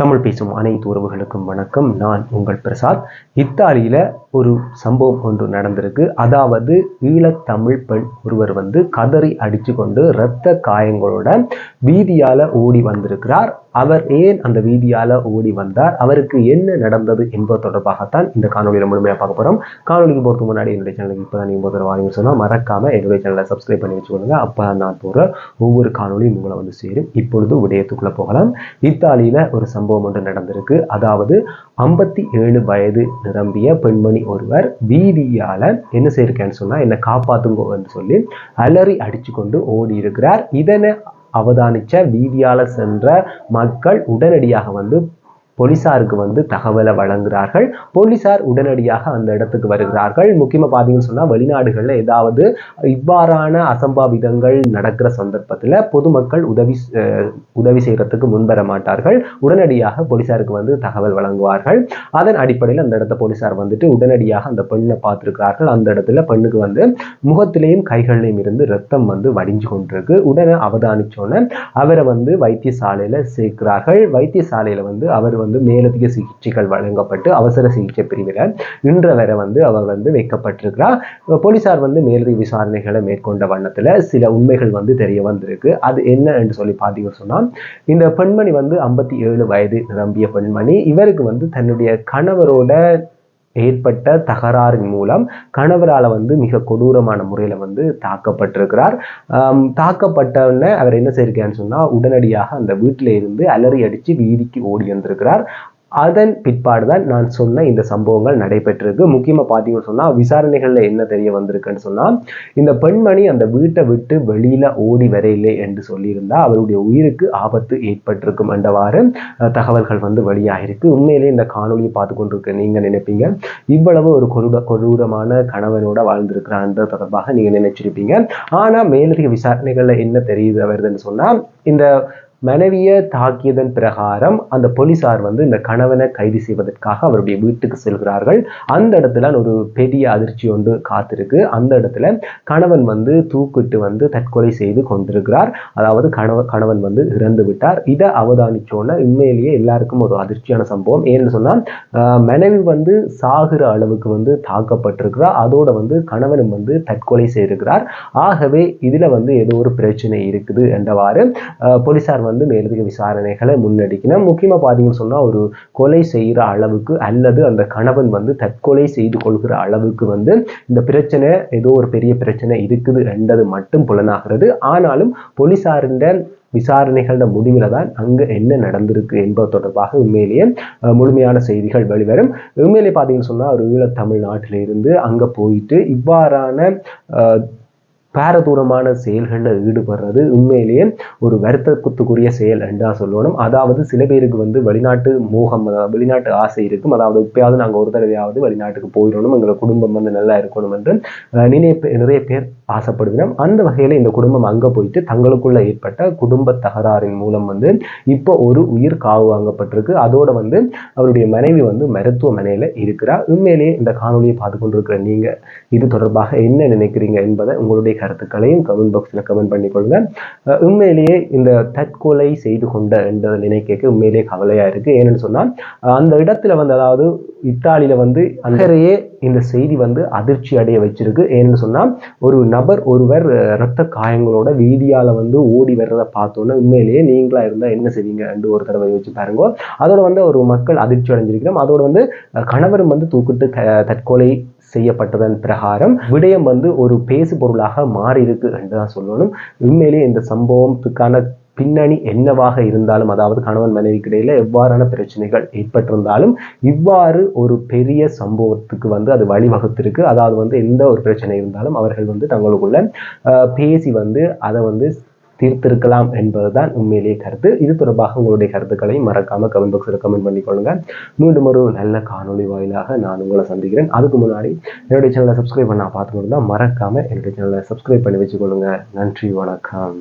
தமிழ் பேசும் அனைத்து உறவுகளுக்கும் வணக்கம். நான் உங்கள் பிரசாத். இத்தாலியில ஒரு சம்பவம் ஒன்று நடந்திருக்கு. அதாவது ஈழத்தமிழ் பெண் ஒருவர் வந்து கதறி அடிச்சு கொண்டு இரத்த காயங்களோட வீதியால ஓடி வந்திருக்கிறார். அவர் ஏன் அந்த வீதியால ஓடி வந்தார்? அவருக்கு என்ன நடந்தது என்பது தொடர்பாகத்தான் இந்த காணொலியில் முழுமையாக பார்க்க போகிறோம் காணொலிக்கு போறதுக்கு முன்னாடி என்னுடைய சேனலுக்கு இப்போ தான் நீங்கள் போகிற வாங்க மறக்காம என்னுடைய சேனலை சப்ஸ்கிரைப் பண்ணி வச்சுக்கோங்க அப்போ நான் போகிற ஒவ்வொரு காணொலியும் உங்களை வந்து சேரும். இப்பொழுது உடையத்துக்குள்ளே போகலாம். இத்தாலியில் ஒரு சம்பவம் ஒன்று நடந்திருக்கு. அதாவது ஐம்பத்தி ஏழு வயது நிரம்பிய பெண்மணி ஒருவர் வீதியால் என்ன செய்யிருக்கேன்னு சொன்னால் என்னை காப்பாத்துங்கன்னு சொல்லி அலறி அடிச்சு கொண்டு ஓடி இருக்கிறார் இதனை அவதானிச்ச வீதியால் சென்ற மக்கள் உடனடியாக வந்து போலீசாருக்கு வந்து தகவலை வழங்குகிறார்கள் போலீசார் உடனடியாக அந்த இடத்துக்கு வருகிறார்கள். முக்கியமாக பார்த்தீங்கன்னு சொன்னால் வெளிநாடுகளில் ஏதாவது இவ்வாறான அசம்பாவிதங்கள் நடக்கிற சந்தர்ப்பத்தில் பொதுமக்கள் உதவி உதவி செய்கிறதுக்கு முன்வர மாட்டார்கள். உடனடியாக போலீசாருக்கு வந்து தகவல் வழங்குவார்கள். அதன் அடிப்படையில் அந்த இடத்த போலீசார் வந்துட்டு உடனடியாக அந்த பெண்ணை பார்த்துருக்கிறார்கள். அந்த இடத்துல பெண்ணுக்கு வந்து முகத்திலையும் கைகளிலையும் இருந்து ரத்தம் வந்து வடிஞ்சு கொண்டிருக்கு. உடனே அவதானிச்சோன்னே அவரை வந்து வைத்தியசாலையில் சேர்க்கிறார்கள். வைத்தியசாலையில் வந்து அவர் வந்து வந்து மேலதிக சிகிச்சைகள் வழங்கப்பட்டு அவசர சிகிச்சை பிரிவில் இன்று வரை வந்து அவர் வந்து வைக்கப்பட்டிருக்கிறார். போலீசார் வந்து மேலதிக விசாரணைகளை மேற்கொண்ட வண்ணத்தில் சில உண்மைகள் வந்து தெரிய வந்திருக்கு. அது என்ன என்று சொல்லி பார்த்தீங்கன்னு சொன்னால் இந்த பெண்மணி வந்து ஐம்பத்தி ஏழு வயது நிரம்பிய பெண்மணி. இவருக்கு வந்து தன்னுடைய கணவரோட ஏற்பட்ட தகராறின் மூலம் கணவரால் வந்து மிக கொடூரமான முறையில் வந்து தாக்கப்பட்டிருக்கிறார். தாக்கப்பட்டவுடனே அவர் என்ன செய்யிருக்கான்னு சொன்னால் உடனடியாக அந்த வீட்டில் இருந்து அலறி அடித்து வீதிக்கு ஓடி வந்திருக்கிறார். அதன் பிற்பாடு தான் நான் சொன்ன இந்த சம்பவங்கள் நடைபெற்றிருக்கு. முக்கியமாக பார்த்தீங்கன்னு சொன்னால் விசாரணைகளில் என்ன தெரிய வந்திருக்குன்னு சொன்னால் இந்த பெண்மணி அந்த வீட்டை விட்டு வெளியில் ஓடி வரையில்லை என்று சொல்லியிருந்தா அவருடைய உயிருக்கு ஆபத்து ஏற்பட்டிருக்கும் என்றவாறு தகவல்கள் வந்து வெளியாகிருக்கு உண்மையிலே இந்த காணொலியை பார்த்து கொண்டிருக்க நீங்கள் நினைப்பீங்க இவ்வளவு ஒரு கொடூர கொடூரமான கணவனோட வாழ்ந்திருக்கிறான்ற தொடர்பாக நீங்கள் நினைச்சிருப்பீங்க. ஆனால் மேலதிக விசாரணைகளில் என்ன தெரியுது வருதுன்னு சொன்னால் இந்த மனைவியை தாக்கியதன் பிரகாரம் அந்த போலீசார் வந்து இந்த கணவனை கைது செய்வதற்காக அவருடைய வீட்டுக்கு செல்கிறார்கள். அந்த இடத்துல ஒரு பெரிய அதிர்ச்சி ஒன்று காத்திருக்கு. அந்த இடத்துல கணவன் வந்து தூக்கிட்டு வந்து தற்கொலை செய்து கொண்டிருக்கிறார். அதாவது கணவ கணவன் வந்து இறந்து விட்டார். இதை அவதானிச்சோன்னா உண்மையிலேயே எல்லாருக்கும் ஒரு அதிர்ச்சியான சம்பவம். ஏன்னு சொன்னால் மனைவி வந்து சாகிற அளவுக்கு வந்து தாக்கப்பட்டிருக்கிறார் அதோட வந்து கணவனும் வந்து தற்கொலை செய்திருக்கிறார். ஆகவே இதுல வந்து ஏதோ ஒரு பிரச்சனை இருக்குது என்றவாறு போலீசார் வந்து மேலதிக விசாரணைகளை முன்னெடுக்கணும். முக்கியமாக பார்த்தீங்கன்னு சொன்னால் ஒரு கொலை செய்கிற அளவுக்கு அல்லது அந்த கணவன் வந்து தற்கொலை செய்து கொள்கிற அளவுக்கு வந்து இந்த பிரச்சனை ஏதோ ஒரு பெரிய பிரச்சனை இருக்குது என்றது மட்டும் புலனாகிறது. ஆனாலும் போலீசாரின் விசாரணைகளோட முடிவில் தான் அங்கே என்ன நடந்திருக்கு என்பது தொடர்பாக உண்மையிலேயே முழுமையான செய்திகள் வெளிவரும். உண்மையிலே பார்த்தீங்கன்னு சொன்னால் ஒரு ஈழத்தமிழ்நாட்டிலிருந்து அங்கே போயிட்டு இவ்வாறான பாரதூரமான செயல்களில் ஈடுபடுறது உண்மையிலேயே ஒரு வருத்தத்துக்குரிய செயல் என்றா சொல்லணும். அதாவது சில பேருக்கு வந்து வெளிநாட்டு மோகம் வெளிநாட்டு ஆசை இருக்கும். அதாவது இப்பயாவது நாங்கள் ஒரு தடவையாவது வெளிநாட்டுக்கு போயிடணும் எங்களை குடும்பம் வந்து நல்லா இருக்கணும் என்று நினைப்பு நிறைய பேர் ஆசைப்படுகிறோம். அந்த வகையில் இந்த குடும்பம் அங்கே போயிட்டு தங்களுக்குள்ள ஏற்பட்ட குடும்ப தகராறின் மூலம் வந்து இப்போ ஒரு உயிர் காவு வாங்கப்பட்டிருக்கு. அதோட வந்து அவருடைய மனைவி வந்து மருத்துவமனையில் இருக்கிறார் உண்மையிலேயே இந்த காணொலியை பார்த்து கொண்டிருக்கிற நீங்கள் இது தொடர்பாக என்ன நினைக்கிறீங்க என்பதை உங்களுடைய கருத்துக்களையும் கமெண்ட் பாக்ஸில் கமெண்ட் பண்ணிக்கொள்ளுங்க. உண்மையிலேயே இந்த தற்கொலை செய்து கொண்ட என்ற நினைக்க உண்மையிலேயே கவலையாக இருக்குது ஏன்னு சொன்னால் அந்த இடத்துல வந்து அதாவது இத்தாலியில் வந்து அங்கேயே இந்த செய்தி வந்து அதிர்ச்சி அடைய வச்சிருக்கு. ஏன்னு சொன்னால் ஒரு நபர் ஒருவர் இரத்த காயங்களோட வீதியால் வந்து ஓடி வர்றதை பார்த்தோன்னே உண்மையிலேயே நீங்களா இருந்தால் என்ன செய்வீங்க? ரெண்டு ஒரு தடவை வச்சு பாருங்க. அதோட வந்து ஒரு மக்கள் அதிர்ச்சி அடைஞ்சிருக்கிறோம். அதோட வந்து கணவரும் வந்து தூக்கிட்டு தற்கொலை செய்யப்பட்டதன் பிரகாரம் விடயம் வந்து ஒரு பேசு பொருளாக மாறி இருக்கு என்று தான் சொல்லணும். உண்மையிலேயே இந்த சம்பவத்துக்கான பின்னணி என்னவாக இருந்தாலும் அதாவது கணவன் மனைவிக்கு இடையில எவ்வாறான பிரச்சனைகள் ஏற்பட்டிருந்தாலும் இவ்வாறு ஒரு பெரிய சம்பவத்துக்கு வந்து அது வழிவகுத்திருக்கு. அதாவது வந்து எந்த ஒரு பிரச்சனை இருந்தாலும் அவர்கள் வந்து தங்களுக்குள்ள பேசி வந்து அதை வந்து தீர்த்திருக்கலாம் என்பதுதான் உண்மையிலேயே கருத்து. இது தொடர்பாக உங்களுடைய கருத்துக்களை மறக்காம கமெண்ட் பாக்ஸில் கமெண்ட் பண்ணிக்கொள்ளுங்க. மீண்டும் ஒரு நல்ல காணொலி வாயிலாக நான் உங்களை சந்திக்கிறேன். அதுக்கு முன்னாடி என்னுடைய சேனலை சப்ஸ்கிரைப் பண்ண பார்த்துக்கொண்டு மறக்காம என்னுடைய சேனலை சப்ஸ்கிரைப் பண்ணி வச்சுக்கொள்ளுங்க. நன்றி வணக்கம்.